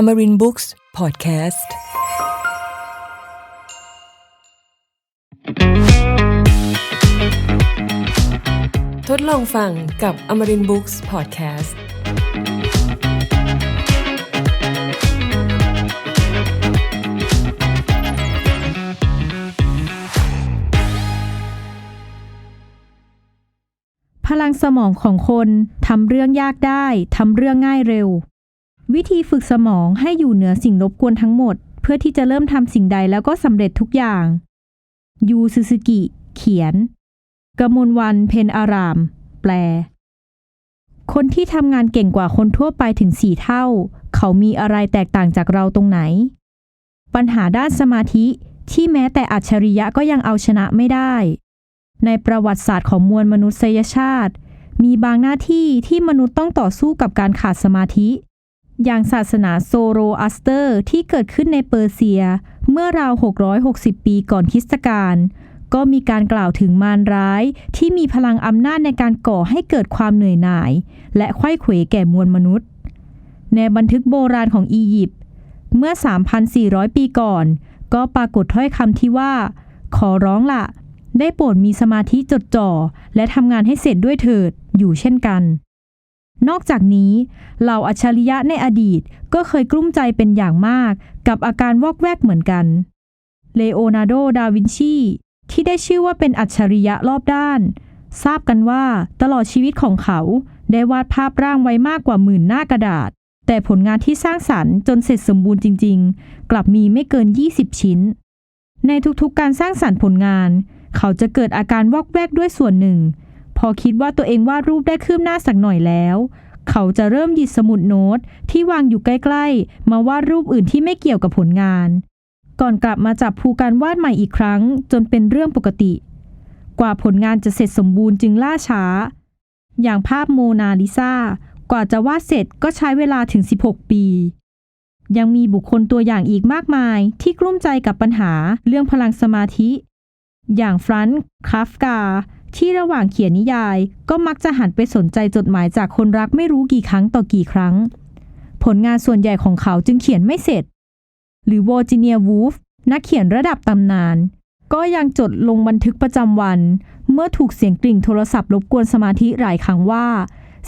Amarin Books Podcast ทดลองฟังกับ Amarin Books Podcast พลังสมองของคนทำเรื่องยากได้ทำเรื่องง่ายเร็ว วิธีฝึกสมองให้อยู่เหนือสิ่งรบกวนทั้งหมด เพื่อที่จะเริ่มทำสิ่งใดแล้วก็สำเร็จทุกอย่าง ยูซูซูกิ เขียน กมลวัน เพนอาราม แปล คนที่ทำงานเก่งกว่าคนทั่วไปถึงสี่เท่า เขามีอะไรแตกต่างจากเราตรงไหน ปัญหาด้านสมาธิที่แม้แต่อัจฉริยะก็ยังเอาชนะไม่ได้ ในประวัติศาสตร์ของมวลมนุษยชาติ มีบางหน้าที่ที่มนุษย์ต้องต่อสู้กับการขาดสมาธิ อย่างศาสนาโซโรอัสเตอร์ที่เกิดขึ้นในเปอร์เซีย เมื่อราว 660 ปีก่อนคริสตกาลก็มีการกล่าวถึงมารร้ายที่มีพลังอำนาจในการก่อให้เกิดความเหนื่อยหน่าย และไข้เขวแก่มวลมนุษย์ ในบันทึกโบราณของอียิปต์เมื่อ 3,400 ปีก่อน ก็ปรากฏถ้อยคำที่ว่า ขอร้องละ ได้โปรดมีสมาธิจดจ่อ และทำงานให้เสร็จด้วยเถิดอยู่เช่นกัน นอกจากนี้เหล่าอัจฉริยะในอดีตก็เคยกลุ้มใจเป็นอย่างมากกับอาการวอกแวกเหมือนกัน เลโอนาร์โด ดาวินชี ที่ได้ชื่อว่าเป็นอัจฉริยะรอบด้าน ทราบกันว่าตลอดชีวิตของเขาได้วาดภาพร่างไว้มากกว่าหมื่นหน้ากระดาษ แต่ผลงานที่สร้างสรรค์จนเสร็จสมบูรณ์จริง ๆ กลับมีไม่เกิน 20 ชิ้น ในทุกๆการสร้างสรรค์ผลงาน เขาจะเกิดอาการวอกแวกด้วยส่วนหนึ่ง พอคิดว่าตัวเองวาดรูปได้คืบหน้าสักหน่อยแล้ว เขาจะเริ่มหยิบสมุดโน้ตที่วางอยู่ใกล้ๆ มาวาดรูปอื่นที่ไม่เกี่ยวกับผลงาน ก่อนกลับมาจับภูการวาดใหม่อีกครั้ง จนเป็นเรื่องปกติ กว่าผลงานจะเสร็จสมบูรณ์จึงล่าช้า อย่างภาพโมนาลิซากว่าจะวาดเสร็จก็ใช้เวลาถึง 16 ปียังมีบุคคลตัวอย่างอีกมากมาย ที่กลุ้มใจกับปัญหาเรื่องพลังสมาธิ อย่างฟรานซ์คราฟกา ที่ระหว่างเขียนนิยาย ก็มักจะหันไปสนใจจดหมายจากคนรักไม่รู้กี่ครั้งต่อกี่ครั้ง ผลงานส่วนใหญ่ของเขาจึงเขียนไม่เสร็จ หรือวอร์จิเนียวูฟนักเขียนระดับตำนาน ก็ยังจดลงบันทึกประจำวัน เมื่อถูกเสียงกริ่งโทรศัพท์รบกวนสมาธิหลายครั้งว่า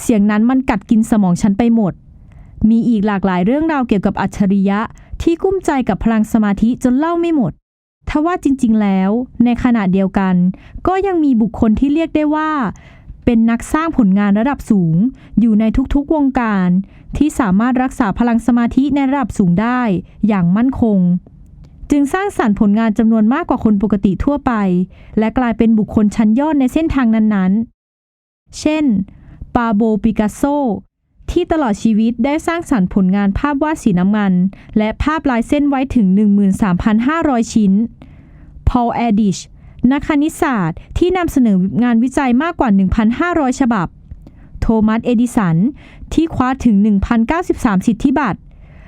เสียงนั้นมันกัดกินสมองฉันไปหมด มีอีกหลากหลายเรื่องราวเกี่ยวกับอัจฉริยะที่กุ้มใจกับพลังสมาธิจนเล่าไม่หมด ทว่าจริงๆแล้ว ในขณะเดียวกัน ก็ยังมีบุคคลที่เรียกได้ว่า เป็นนักสร้างผลงานระดับสูง อยู่ในทุกๆวงการ ที่สามารถรักษาพลังสมาธิในระดับสูงได้อย่างมั่นคง จึงสร้างสรรค์ผลงานจำนวนมากกว่าคนปกติทั่วไป และกลายเป็นบุคคลชั้นยอดในเส้นทางนั้นๆ เช่น ปาโบ ปิกัสโซ ที่ตลอดชีวิตได้สร้างสรรค์ผลงานภาพวาดสีน้ำมัน และภาพลายเส้นไว้ถึง 13,500 ชิ้น พอลแอดิชนักคณิตศาสตร์ที่นำเสนองานวิจัยมากกว่า 1,500 ฉบับ โทมัส เอดิสัน ที่คว้าถึง 1,093 สิทธิบัตร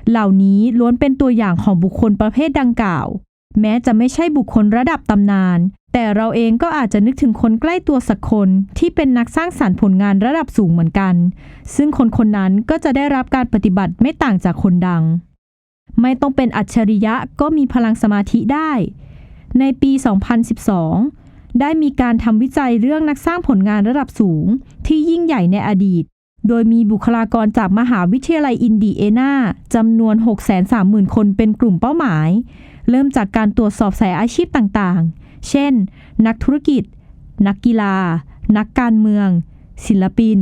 เหล่านี้ล้วนเป็นตัวอย่างของบุคคลประเภทดังกล่าว แม้จะไม่ใช่บุคคลระดับตำนาน แต่เราเองก็อาจจะนึกถึงคนใกล้ตัวสักคนที่เป็นนักสร้างสรรค์ผลงานระดับสูงเหมือนกัน ซึ่งคนคนนั้นก็จะได้รับการปฏิบัติไม่ต่างจากคนดัง ไม่ต้องเป็นอัจฉริยะก็มีพลังสมาธิได้ ในปี 2012 ได้มีการทำวิจัยเรื่องนักสร้างผลงานระดับสูง ที่ยิ่งใหญ่ในอดีต โดยมีบุคลากรจากมหาวิทยาลัยอินดีเอนาจำนวน 630,000 คนเป็นกลุ่มเป้าหมาย เริ่มจากการตรวจสอบสายอาชีพต่างๆ เช่น นักธุรกิจ นักกีฬา นักการเมือง ศิลปิน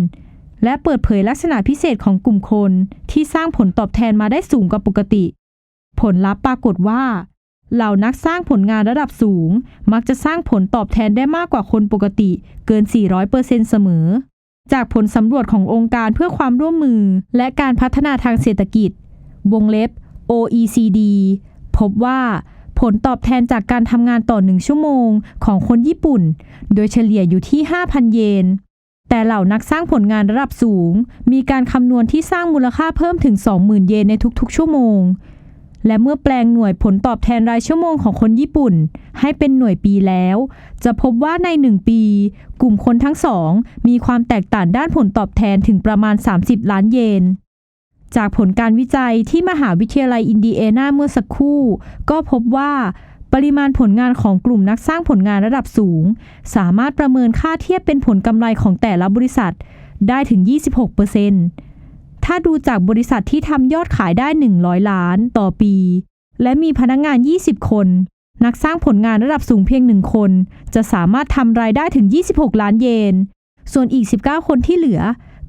และเปิดเผยลักษณะพิเศษของกลุ่มคนที่สร้างผลตอบแทนมาได้สูงกว่าปกติ ผลลัพธ์ปรากฏว่า เหล่านักสร้างผลงานระดับสูง มักจะสร้างผลตอบแทนได้มากกว่าคนปกติเกิน 400%เสมอ จากผลสำรวจขององค์การเพื่อความร่วมมือและการพัฒนาทางเศรษฐกิจ วงเล็บ OECD พบว่า ผลตอบแทนจากการทำงานต่อหนึ่งชั่วโมงของคนญี่ปุ่น โดยเฉลี่ยอยู่ที่ 5,000 เยน แต่เหล่านักสร้างผลงานระดับสูง มีการคำนวณที่สร้างมูลค่าเพิ่มถึง 20,000 เยนในทุกๆ ชั่วโมง และเมื่อแปลงหน่วยผลตอบแทนรายชั่วโมงของคนญี่ปุ่น ให้เป็นหน่วยปีแล้ว จะพบว่าใน 1 ปี กลุ่มคนทั้งสองมีความแตกต่างด้านผลตอบแทนถึงประมาณ 30 ล้านเยน จากผลการวิจัยที่มหาวิทยาลัยอินดียนาเมื่อสักครู่ ก็พบว่าปริมาณผลงานของกลุ่มนักสร้างผลงานระดับสูง สามารถประเมินค่าเทียบเป็นผลกำไรของแต่ละบริษัทได้ถึง 26%ถ้าดูจากบริษัทที่ทำยอดขายได้ 100 ล้านต่อปี และมีพนักงงาน 20 คน นักสร้างผลงานระดับสูงเพียงหนึ่งคน จะสามารถทำรายได้ถึง 26 ล้านเยน ส่วนอีก 19 คนที่เหลือ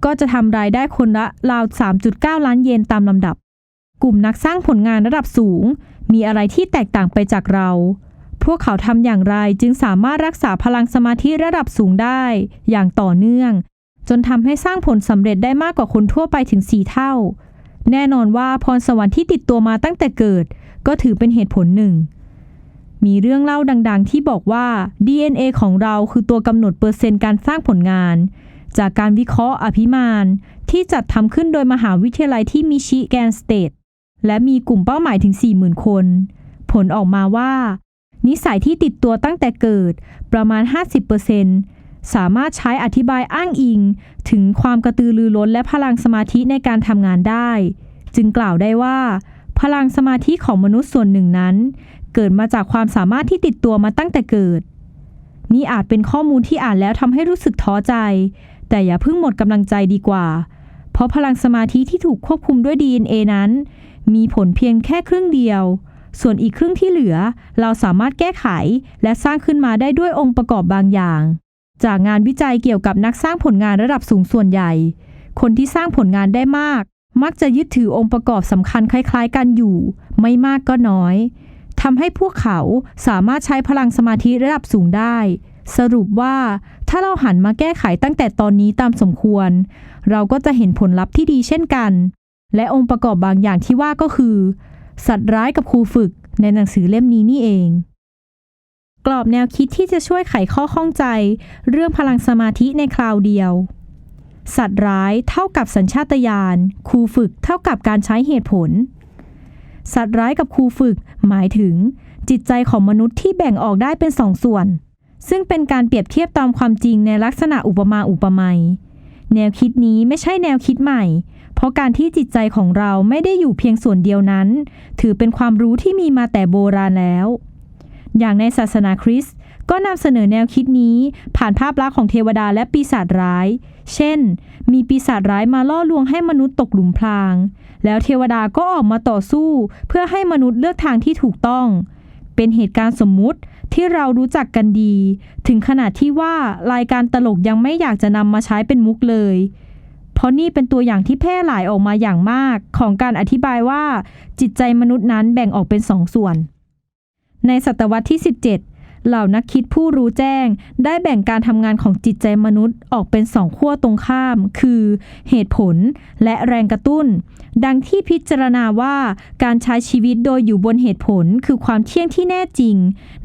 ก็จะทำรายได้คนละราว 3.9 ล้านเยนตามลำดับ กลุ่มนักสร้างผลงานระดับสูง มีอะไรที่แตกต่างไปจากเรา พวกเขาทำอย่างไรจึงสามารถรักษาพลังสมาธิระดับสูงได้ อย่างต่อเนื่อง จนทำให้สร้างผลสำเร็จได้มากกว่าคนทั่วไปถึง 4 เท่า แน่นอนว่าพรสวรรค์ที่ติดตัวมาตั้งแต่เกิด ก็ถือเป็นเหตุผลหนึ่งมีเรื่องเล่าดัง ๆ ที่บอกว่า DNA ของเราคือตัวกำหนดเปอร์เซ็นต์การสร้างผลงาน จากการวิเคราะห์อภิมานที่จัดทำขึ้นโดยมหาวิทยาลัยที่มิชิแกนสเตทและมีกลุ่มเป้าหมายถึง 40,000 คน ผลออกมาว่า นิสัยที่ติดตัวตั้งแต่เกิดประมาณ 50%สามารถใช้อธิบายอ้างอิง ถึงความกระตือรือร้นและพลังสมาธิในการทำงานได้ จึงกล่าวได้ว่า พลังสมาธิของมนุษย์ส่วนหนึ่งนั้น เกิดมาจากความสามารถที่ติดตัวมาตั้งแต่เกิด นี่อาจเป็นข้อมูลที่อ่านแล้วทำให้รู้สึกท้อใจ แต่อย่าเพิ่งหมดกำลังใจดีกว่า เพราะพลังสมาธิที่ถูกควบคุมด้วย DNA นั้น มีผลเพียงแค่ครึ่งเดียว ส่วนอีกครึ่งที่เหลือ เราสามารถแก้ไขและสร้างขึ้นมาได้ด้วยองค์ประกอบบางอย่าง จากงานวิจัยเกี่ยวกับนักสร้างผลงานระดับสูงส่วนใหญ่ คนที่สร้างผลงานได้มาก มักจะยึดถือองค์ประกอบสำคัญคล้าย ๆ กันอยู่ ไม่มากก็น้อยทำให้พวกเขาสามารถใช้พลังสมาธิระดับสูงได้ สรุปว่าถ้าเราหันมาแก้ไขตั้งแต่ตอนนี้ตามสมควร เราก็จะเห็นผลลัพธ์ที่ดีเช่นกัน และองค์ประกอบบางอย่างที่ว่าก็คือ สัตว์ร้ายกับครูฝึกในหนังสือเล่มนี้นี่เอง กรอบแนวคิดที่จะช่วยไขข้อข้องใจ เรื่องพลังสมาธิในคราวเดียว สัตว์ร้ายเท่ากับสัญชาตญาณครูฝึกเท่ากับการใช้เหตุผล สัตว์ร้ายกับครูฝึกหมายถึงจิตใจของมนุษย์ที่แบ่งออกได้เป็นสองส่วน ซึ่งเป็นการเปรียบเทียบตามความจริงในลักษณะอุปมาอุปไมยแนวคิดนี้ไม่ใช่แนวคิดใหม่ เพราะการที่จิตใจของเราไม่ได้อยู่เพียงส่วนเดียวนั้น ถือเป็นความรู้ที่มีมาแต่โบราณแล้ว อย่างในศาสนาคริสต์ก็นำเสนอแนวคิดนี้ผ่านภาพลักษณ์ของเทวดาและปีศาจร้าย เช่น มีปีศาจร้ายมาล่อลวงให้มนุษย์ตกหลุมพราง แล้วเทวดาก็ออกมาต่อสู้ เพื่อให้มนุษย์เลือกทางที่ถูกต้อง เป็นเหตุการณ์สมมุติ ที่เรารู้จักกันดี ถึงขนาดที่ว่ารายการตลกยังไม่อยากจะนำมาใช้เป็นมุกเลย เพราะนี่เป็นตัวอย่างที่แพร่หลายออกมาอย่างมาก ของการอธิบายว่าจิตใจมนุษย์นั้นแบ่งออกเป็นสองส่วน ในศตวรรษที่ 17 เหล่านักคิดผู้รู้แจ้ง ได้แบ่งการทำงานของจิตใจมนุษย์ออกเป็นสองขั้วตรงข้าม คือเหตุผลและแรงกระตุ้น ดังที่พิจารณาว่าการใช้ชีวิตโดยอยู่บนเหตุผลคือความเที่ยงที่แน่จริง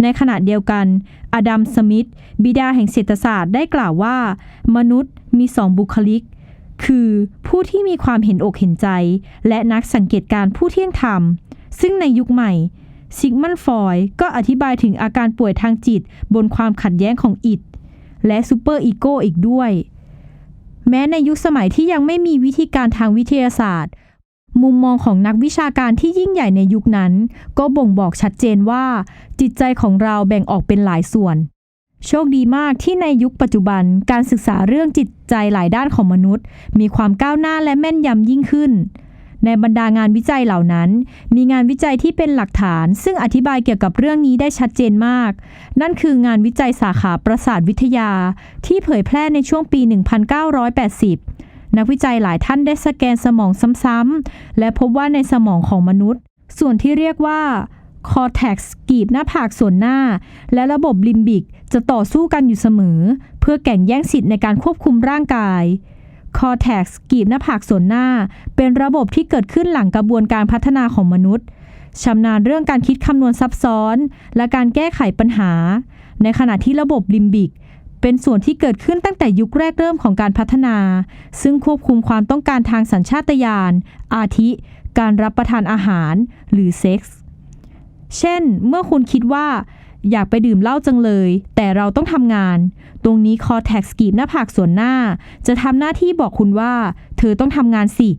ในขณะเดียวกัน อดัม สมิธ บิดาแห่งเศรษฐศาสตร์ได้กล่าวว่า มนุษย์มีสองบุคลิกคือผู้ที่มีความเห็นอกเห็นใจ และนักสังเกตการผู้เที่ยงธรรม ซึ่งในยุคใหม่ ซิกมันฟอยก็อธิบายถึงอาการป่วยทางจิตบนความขัดแย้งของอิดและซูเปอร์อีโก้อีกด้วย แม้ในยุคสมัยที่ยังไม่มีวิธีการทางวิทยาศาสตร์ มุมมองของนักวิชาการที่ยิ่งใหญ่ในยุคนั้น ก็บ่งบอกชัดเจนว่า จิตใจของเราแบ่งออกเป็นหลายส่วน โชคดีมากที่ในยุคปัจจุบันการศึกษาเรื่องจิตใจหลายด้านของมนุษย์ มีความก้าวหน้าและแม่นยำยิ่งขึ้น ในบรรดางานวิจัยเหล่านั้น มีงานวิจัยที่เป็นหลักฐาน ซึ่งอธิบายเกี่ยวกับเรื่องนี้ได้ชัดเจนมาก นั่นคืองานวิจัยสาขาประสาทวิทยา ที่เผยแพร่ในช่วงปี 1980 นักวิจัยหลายท่านได้สแกนสมองซ้ำๆ และพบว่าในสมองของมนุษย์ ส่วนที่เรียกว่าคอร์เท็กซ์กีบหน้าผากส่วนหน้า และระบบลิมบิกจะต่อสู้กันอยู่เสมอ เพื่อแข่งแย่งสิทธิ์ในการควบคุมร่างกาย คอเท็กซ์กีบหน้าผากส่วนหน้า เป็นระบบที่เกิดขึ้นหลังกระบวนการพัฒนาของมนุษย์ชำนาญเรื่องการคิดคำนวณซับซ้อน และการแก้ไขปัญหา ในขณะที่ระบบลิมบิก เป็นส่วนที่เกิดขึ้นตั้งแต่ยุคแรกเริ่มของการพัฒนา ซึ่งควบคุมความต้องการทางสัญชาตญาณ อาทิ การรับประทานอาหาร หรือเซ็กส์ เช่น เมื่อคุณคิดว่า อยากไปดื่มเหล้าจังเลย แต่เราต้องทำงาน ตรงนี้คอแท็กสกีบหน้าผากส่วนหน้า จะทำหน้าที่บอกคุณว่า เธอต้องทำงานสิ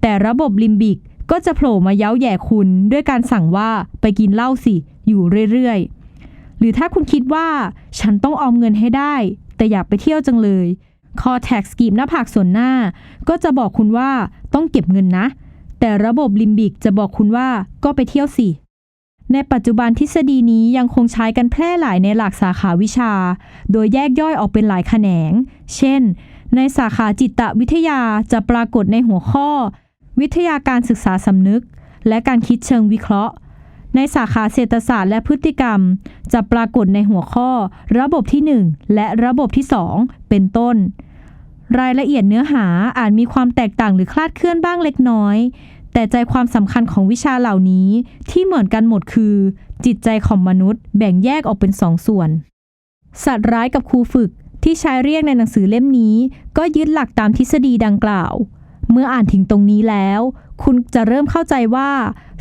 แต่ระบบลิมบิกก็จะโผล่มาเย้าแย่คุณด้วยการสั่งว่าไปกินเหล้าสิ อยู่เรื่อยๆ หรือถ้าคุณคิดว่า ฉันต้องออมเงินให้ได้ แต่อยากไปเที่ยวจังเลยคอแท็กสกีมหน้าผากส่วนหน้า ก็จะบอกคุณว่าต้องเก็บเงินนะ แต่ระบบลิมบิกจะบอกคุณว่าก็ไปเที่ยวสิ ในปัจจุบันทฤษฎีนี้ยังคงใช้กันแพร่หลายในหลากสาขาวิชา โดยแยกย่อยออกเป็นหลายแขนง เช่น ในสาขาจิตวิทยาจะปรากฏในหัวข้อ วิทยาการศึกษาสำนึก และการคิดเชิงวิเคราะห์ ในสาขาเศรษฐศาสตร์และพฤติกรรม จะปรากฏในหัวข้อ ระบบที่ 1 และระบบที่ 2 เป็นต้นรายละเอียดเนื้อหาอาจมีความแตกต่างหรือคลาดเคลื่อนบ้างเล็กน้อย แต่ใจความสำคัญของวิชาเหล่านี้ที่เหมือนกันหมดคือ จิตใจของมนุษย์แบ่งแยกออกเป็นสองส่วน สัตว์ร้ายกับครูฝึกที่ใช้เรียกในหนังสือเล่มนี้ ก็ยึดหลักตามทฤษฎีดังกล่าว เมื่ออ่านถึงตรงนี้แล้ว คุณจะเริ่มเข้าใจว่า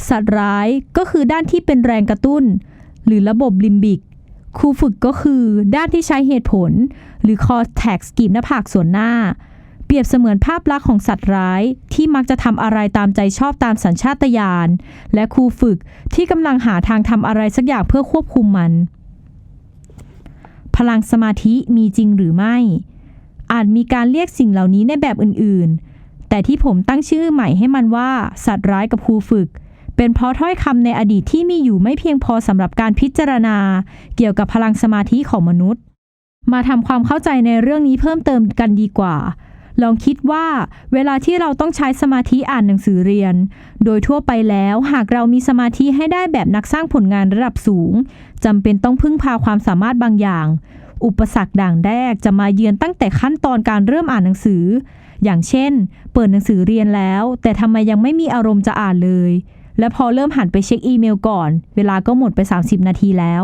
สัตว์ร้ายก็คือด้านที่เป็นแรงกระตุ้น หรือระบบลิมบิกครูฝึกก็คือด้านที่ใช้เหตุผล หรือคอแท็กสกีมหน้าผากส่วนหน้า รียบเสมือนภาพลักษณ์ของสัตว์ร้าย ที่มักจะทำอะไรตามใจชอบตามสัญชาตญาณและครูฝึกที่กำลังหาทางทำอะไรสักอย่างเพื่อควบคุมมัน พลังสมาธิมีจริงหรือไม่ อาจมีการเรียกสิ่งเหล่านี้ในแบบอื่นๆ แต่ที่ผมตั้งชื่อใหม่ให้มันว่า สัตว์ร้ายกับครูฝึก เป็นเพราะถ้อยคำในอดีตที่มีอยู่ไม่เพียงพอสำหรับการพิจารณา เกี่ยวกับพลังสมาธิของมนุษย์มาทำความเข้าใจในเรื่องนี้เพิ่มเติมกันดีกว่า ลองคิดว่าเวลาที่เราต้องใช้สมาธิอ่านหนังสือเรียน โดยทั่วไปแล้วหากเรามีสมาธิให้ได้แบบนักสร้างผลงานระดับสูงจำเป็นต้องพึ่งพาความสามารถบางอย่าง อุปสรรคด่างแรกจะมาเยือนตั้งแต่ขั้นตอนการเริ่มอ่านหนังสือ อย่างเช่น เปิดหนังสือเรียนแล้ว แต่ทำไมยังไม่มีอารมณ์จะอ่านเลย และพอเริ่มหันไปเช็คอีเมลก่อน เวลาก็หมดไป 30 นาทีแล้ว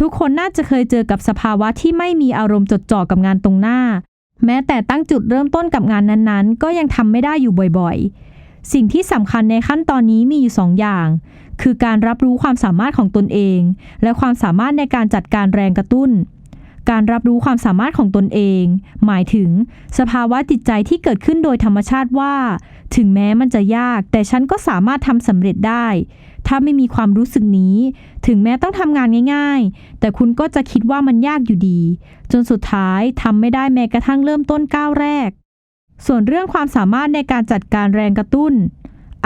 ทุกคนน่าจะเคยเจอกับสภาวะที่ไม่มีอารมณ์จดจ่อกับงานตรงหน้า แม้แต่ตั้งจุดเริ่มต้นกับงานนั้นๆ ก็ยังทำไม่ได้อยู่บ่อยๆ สิ่งที่สำคัญในขั้นตอนนี้มีอยู่สองอย่าง คือการรับรู้ความสามารถของตนเอง และความสามารถในการจัดการแรงกระตุ้น การรับรู้ความสามารถของตนเอง หมายถึง สภาวะจิตใจที่เกิดขึ้นโดยธรรมชาติว่า ถึงแม้มันจะยาก แต่ฉันก็สามารถทำสำเร็จได้ ถ้าไม่มีความรู้สึกนี้ ถึงแม้ต้องทำงานง่าย ๆ แต่คุณก็จะคิดว่ามันยากอยู่ดี จนสุดท้ายทำไม่ได้แม้กระทั่งเริ่มต้นก้าวแรก ส่วนเรื่องความสามารถในการจัดการแรงกระตุ้น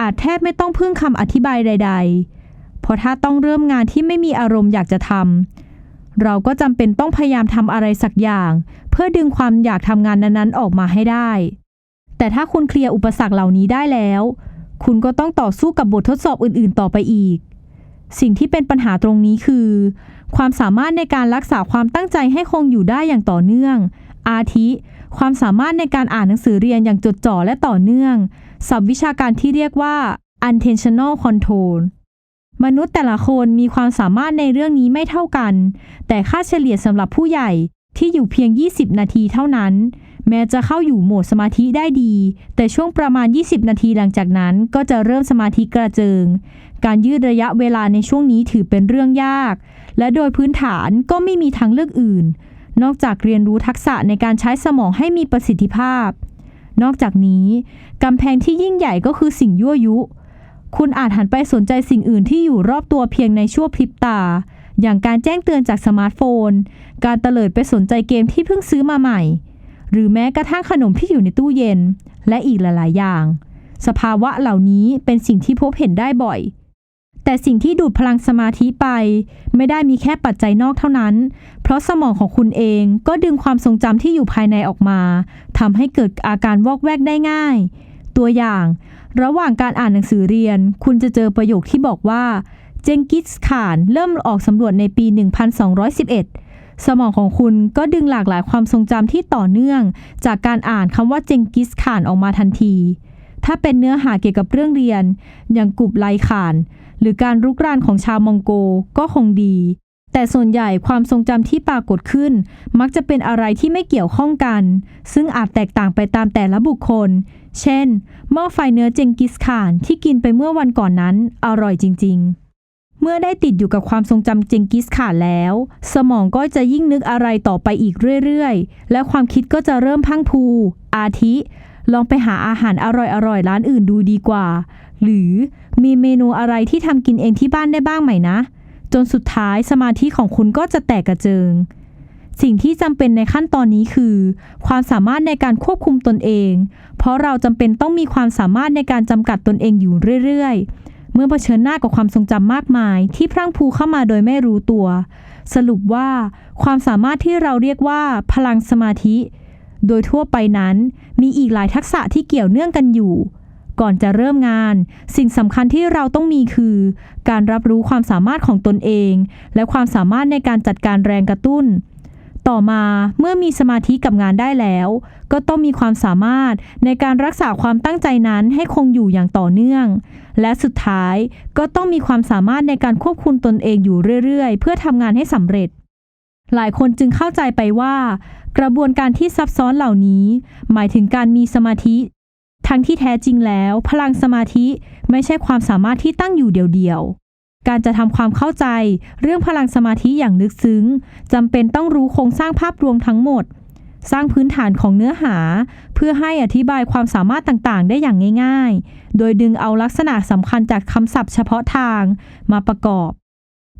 อาจแทบไม่ต้องพึ่งคำอธิบายใด ๆ เพราะถ้าต้องเริ่มงานที่ไม่มีอารมณ์อยากจะทำเราก็จำเป็นต้องพยายามทำอะไรสักอย่าง เพื่อดึงความอยากทำงานนั้นๆออกมาให้ได้ แต่ถ้าคุณเคลียร์อุปสรรคเหล่านี้ได้แล้ว คุณก็ต้องต่อสู้กับบททดสอบอื่นๆ ต่อไปอีก สิ่งที่เป็นปัญหาตรงนี้คือ ความสามารถในการรักษาความตั้งใจให้คงอยู่ได้อย่างต่อเนื่อง อาทิ ความสามารถในการอ่านหนังสือเรียนอย่างจดจ่อและต่อเนื่อง ศัพท์วิชาการที่เรียกว่า attentional control มนุษย์แต่ละคนมีความสามารถในเรื่องนี้ไม่เท่ากัน แต่ค่าเฉลี่ยสำหรับผู้ใหญ่ที่อยู่เพียง 20 นาทีเท่านั้น แม้จะเข้าอยู่โหมดสมาธิได้ดี แต่ช่วงประมาณ 20 นาทีหลังจากนั้น ก็จะเริ่มสมาธิกระเจิง การยืดระยะเวลาในช่วงนี้ถือเป็นเรื่องยาก และโดยพื้นฐานก็ไม่มีทางเลือกอื่น นอกจากเรียนรู้ทักษะในการใช้สมองให้มีประสิทธิภาพ นอกจากนี้กำแพงที่ยิ่งใหญ่ก็คือสิ่งยั่วยุ คุณอาจหันไปสนใจสิ่งอื่นที่อยู่รอบตัวเพียงในชั่วพริบตาอย่างการแจ้งเตือนจากสมาร์ทโฟน การเตลิดไปสนใจเกมที่เพิ่งซื้อมาใหม่ หรือแม้กระทั่งขนมที่อยู่ในตู้เย็น และอีกหลาย ๆ อย่าง สภาวะเหล่านี้เป็นสิ่งที่พบเห็นได้บ่อย แต่สิ่งที่ดูดพลังสมาธิไป ไม่ได้มีแค่ปัจจัยนอกเท่านั้น เพราะสมองของคุณเองก็ดึงความทรงจำที่อยู่ภายในออกมาทำให้เกิดอาการวอกแวกได้ง่าย ตัวอย่าง ระหว่างการอ่านหนังสือเรียน คุณจะเจอประโยคที่บอกว่า เจงกิสข่านเริ่มออกสำรวจในปี 1211 สมองของคุณก็ดึงหลากหลายความทรงจำที่ต่อเนื่อง จากการอ่านคำว่าเจงกิสข่านออกมาทันที ถ้าเป็นเนื้อหาเกี่ยวกับเรื่องเรียน อย่างกลุ่มไลข่าน หรือการรุกรานของชาวมองโกก็คงดี แต่ส่วนใหญ่ความทรงจำที่ปรากฏขึ้น มักจะเป็นอะไรที่ไม่เกี่ยวข้องกัน ซึ่งอาจแตกต่างไปตามแต่ละบุคคล เช่นหม้อไฟเนื้อเจงกิสข่านที่กินไปเมื่อวันก่อนนั้นอร่อยจริง ๆ มื่อได้ติดอยู่กับความทรงจำเจงกิสข่านแล้ว สมองก็จะยิ่งนึกอะไรต่อไปอีกเรื่อยๆ และความคิดก็จะเริ่มพังพู อาทิ ลองไปหาอาหารอร่อยๆ ร้านอื่นดูดีกว่า หรือมีเมนูอะไรที่ทำกินเองที่บ้านได้บ้างไหมนะ จนสุดท้ายสมาธิของคุณก็จะแตกกระเจิง สิ่งที่จำเป็นในขั้นตอนนี้คือ ความสามารถในการควบคุมตนเอง เพราะเราจำเป็นต้องมีความสามารถในการจำกัดตนเองอยู่เรื่อยๆ เมื่อเผชิญหน้ากับความทรงจำมากมาย ที่พรั่งพรูเข้ามาโดยไม่รู้ตัว สรุปว่าความสามารถที่เราเรียกว่า พลังสมาธิ โดยทั่วไปนั้นมีอีกหลายทักษะที่เกี่ยวเนื่องกันอยู่ ก่อนจะเริ่มงาน สิ่งสำคัญที่เราต้องมีคือ การรับรู้ความสามารถของตนเอง และความสามารถในการจัดการแรงกระตุ้นต่อมาเมื่อมีสมาธิกับงานได้แล้ว ก็ต้องมีความสามารถในการรักษาความตั้งใจนั้นให้คงอยู่อย่างต่อเนื่อง และสุดท้ายก็ต้องมีความสามารถในการควบคุมตนเองอยู่เรื่อยๆ เพื่อทำงานให้สำเร็จ หลายคนจึงเข้าใจไปว่า กระบวนการที่ซับซ้อนเหล่านี้ หมายถึงการมีสมาธิ ทั้งที่แท้จริงแล้ว พลังสมาธิไม่ใช่ความสามารถที่ตั้งอยู่เดียวๆ การจะทำความเข้าใจ เรื่องพลังสมาธิอย่างลึกซึ้งจำเป็นต้องรู้โครงสร้างภาพรวมทั้งหมด สร้างพื้นฐานของเนื้อหา เพื่อให้อธิบายความสามารถต่างๆ ได้อย่างง่ายๆ โดยดึงเอาลักษณะสำคัญจากคำศัพท์เฉพาะทางมาประกอบ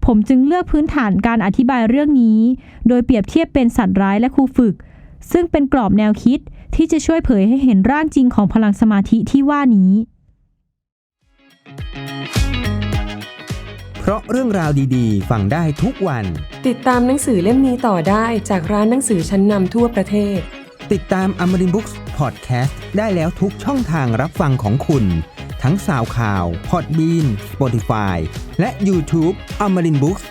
ผมจึงเลือกพื้นฐานการอธิบายเรื่องนี้ โดยเปรียบเทียบเป็นสัตว์ร้ายและครูฝึก ซึ่งเป็นกรอบแนวคิดที่จะช่วยเผยให้เห็นร่างจริงของพลังสมาธิที่ว่านี้ เพราะเรื่องราวดีๆ ฟังได้ทุกวัน ติดตามหนังสือเล่มนี้ต่อได้จากร้านหนังสือชั้นนำทั่วประเทศ ติดตาม a m a r i n Books Podcast ได้แล้วทุกช่องทางรับฟังของคุณ ทั้งสาวข่าว Podbean Spotify และ YouTube a m a r i n Books